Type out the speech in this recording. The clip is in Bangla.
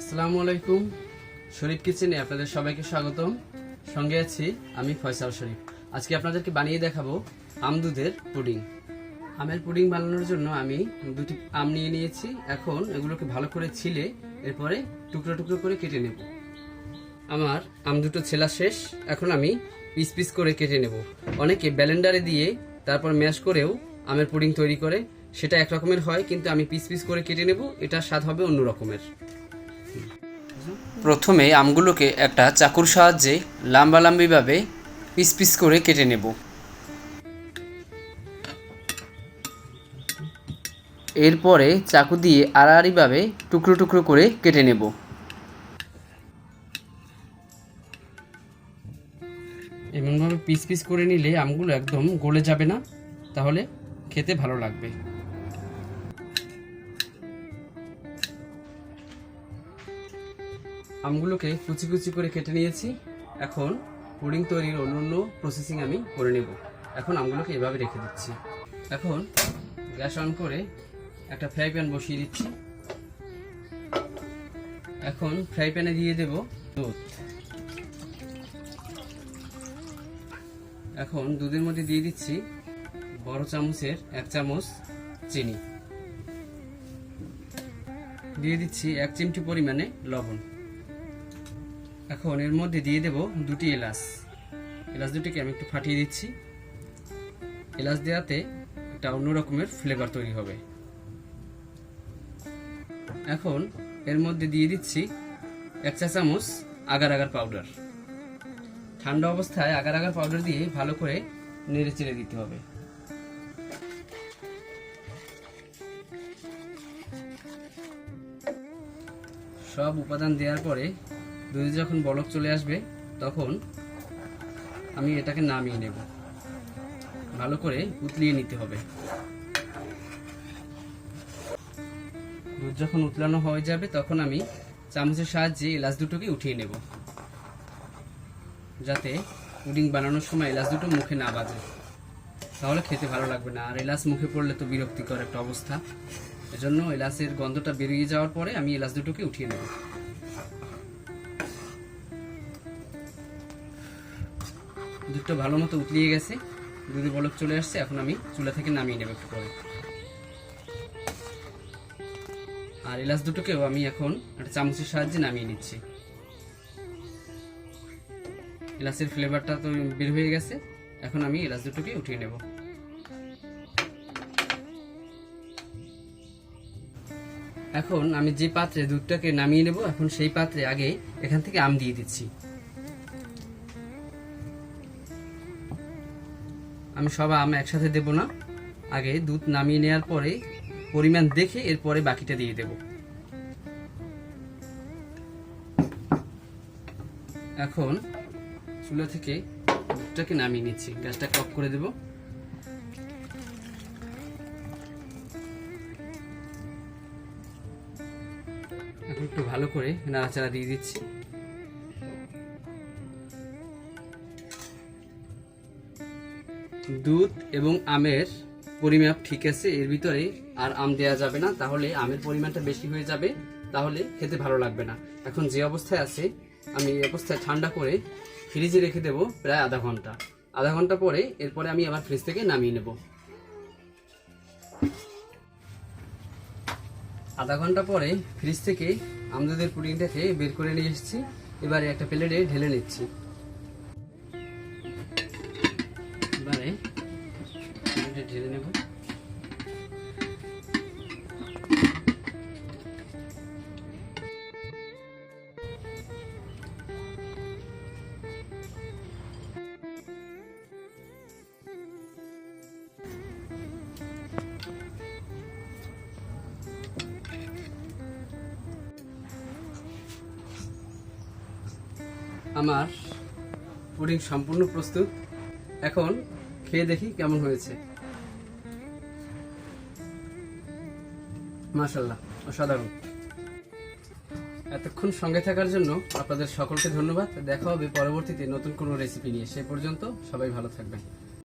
আসসালামু আলাইকুম শরীফ কিচেনে আপনাদের সবাইকে স্বাগতম। সঙ্গে আছি আমি ফয়সাল শরীফ। আজকে আপনাদেরকে বানিয়ে দেখাবো আম দুধের পুডিং। আমের পুডিং বানানোর জন্য আমি দুটি আম নিয়ে নিয়েছি। এখন এগুলোকে ভালো করে ছিলে, এরপরে টুকরো টুকরো করে কেটে নেব। আমার আম দুটো ছেলা শেষ, এখন আমি পিস পিস করে কেটে নেব। অনেকে ব্যালেন্ডারে দিয়ে তারপর ম্যাশ করেও আমের পুডিং তৈরি করে। সেটা এক রকমের হয়, কিন্তু আমি পিস পিস করে কেটে নেব এটা স্বাদ হবে অন্য রকমের। প্রথমে আমগুলোকে একটা চাকুর সাহায্যে লাম্বালাম্বিভাবে পিস পিস করে কেটে নেব। এরপরে চাকু দিয়ে আড়াআড়িভাবে টুকরো টুকরো করে কেটে নেব। এমনভাবে পিস পিস করে নিলে আমগুলো একদম গলে যাবে না, তাহলে খেতে ভালো লাগবে। আমগুলোকে কুচি কুচি করে কেটে নিয়েছি। এখন পুডিং তৈরির অন্য অন্য প্রসেসিং আমি করে নেব। এখন আমগুলোকে এভাবে রেখে দিচ্ছি। এখন গ্যাস অন করে একটা ফ্রাই প্যান বসিয়ে দিচ্ছি। এখন ফ্রাই প্যানে দিয়ে দেব দুধ। এখন দুধের মধ্যে দিয়ে দিচ্ছি বড় চামচের এক চামচ চিনি। দিয়ে দিচ্ছি এক চিমটি পরিমাণে লবণ। এখন এর মধ্যে দিয়ে দেব দুটি এলাচ। এলাচ দুটিকে আমি একটু ফাটিয়ে দিচ্ছি। এলাচ দেওয়াতে একটা অন্য রকমের ফ্লেভার তৈরি হবে। এখন এর মধ্যে দিয়ে দিচ্ছি এক চা চামচ আগার আগার পাউডার ঠান্ডা অবস্থায় আগার আগার পাউডার দিয়ে ভালো করে নেড়ে চেড়ে দিতে হবে। সব উপাদান দেওয়ার পরে দুধে যখন বলক চলে আসবে, তখন আমি এটাকে নামিয়ে নেব। ভালো করে উতলিয়ে নিতে হবে। দুধ যখন উতলানো হয়ে যাবে, তখন আমি চামচের সাহায্যে এলাচ দুটোকে উঠিয়ে নেব। যাতে পুডিং বানানোর সময় এলাচ দুটো মুখে না বাজে। তাহলে খেতে ভালো লাগবে না। আর এলাচ মুখে পড়লে তো বিরক্তিকর একটা অবস্থা। এজন্য এলাচের গন্ধটা বেরিয়ে যাওয়ার পরে আমি এলাচ দুটোকে উঠিয়ে নেব। দুধটা ভালো মতো উতলিয়ে গেছে। দুধে বলক চলে আসছে, এখন আমি চুলা থেকে নামিয়ে নেব একটু পরে। আর এলাচ দুটোকেও আমি এখন একটা চামচের সাহায্যে নামিয়ে নিচ্ছি। এলাচের ফ্লেভারটা তো বের হয়ে গেছে, এখন আমি এলাচ দুটোকে উঠিয়ে নেব। এখন আমি যে পাত্রে দুধটাকে নামিয়ে নেব, এখন সেই পাত্রে আগে এখান থেকে আম দিয়ে দিচ্ছি। আমি সব আম একসাথে দেব না। আগে দুধ নামিয়ে নেওয়ার পরে পরিমাণ দেখে এরপরে বাকিটা দিয়ে দেব। এখন চুলা থেকে দুধটাকে নামিয়ে নিচ্ছি। গ্যাসটা কপ করে দেব। এখন একটু ভালো করে নাড়াচাড়া দিয়ে দিচ্ছি। দুধ এবং আমের পরিমাপ ঠিক আছে, এর ভিতরে আর আম দেওয়া যাবে না, তাহলে আমের পরিমাণটা বেশি হয়ে যাবে, তাহলে খেতে ভালো লাগবে না। এখন যে অবস্থায় আছে, আমি এই অবস্থায় ঠান্ডা করে ফ্রিজে রেখে দেবো প্রায় আধা ঘণ্টা। আধা ঘণ্টা পরে এরপরে আমি আবার ফ্রিজ থেকে নামিয়ে নেব। আধা ঘণ্টা পরে ফ্রিজ থেকে আমদুদের পুডিংটাকে বের করে নিয়ে এসেছি। এবারে একটা প্লেটে ঢেলে নিচ্ছি। প্লেটে ঢেলে নেব। আমার পুডিং সম্পূর্ণ প্রস্তুত। এখন খেয়ে দেখি কেমন হয়েছে। মাশাল্লাহ অসাধারণ। এতক্ষণ সঙ্গে থাকার জন্য আপনাদের সকলকে ধন্যবাদ। দেখা হবে পরবর্তীতে নতুন কোনো রেসিপি নিয়ে। সে পর্যন্ত সবাই ভালো থাকবেন।